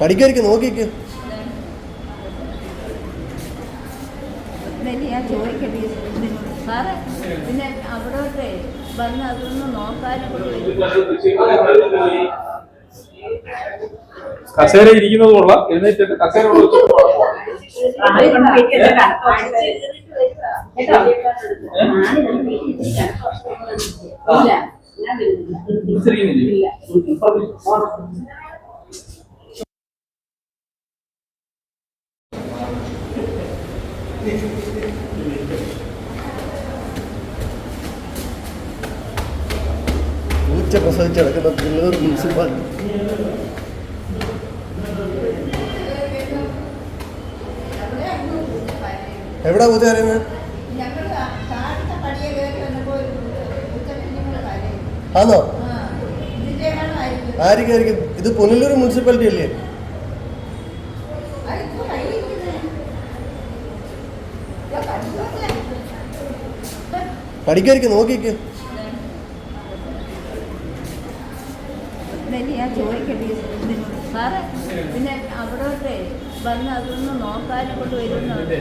പഠിക്കാതിരിക്കും നോക്കിക്ക് പിന്നെ ഞാൻ ചോദിക്കട്ടെ സാറേ പിന്നെ അവിടോട്ട് വന്ന് അതൊന്ന് നോക്കാനും. കസേര ഇരിക്കുന്നത് കൊള്ളാം എഴുന്നേറ്റ് കസേര. ഇരിക്കുന്നില്ലേ? പൂച്ച പ്രസവിച്ച് കിടക്കുന്ന പിള്ളേർ മുനിസിപ്പാലിറ്റി എവിടെ പൂച്ച അറിയുന്നത്? ആണോ ആയിരിക്കും ആയിരിക്കും. ഇത് പുനലൂർ മുനിസിപ്പാലിറ്റി അല്ലേ? പഠിക്കായിരിക്കും നോക്കിക്ക്. പിന്നെ ഞാൻ ചോദിക്കട്ടെ സാറേ പിന്നെ അവിടോട്ട് വന്ന് അതൊന്ന് നോക്കാനും കൊണ്ട് വരുന്നുണ്ട്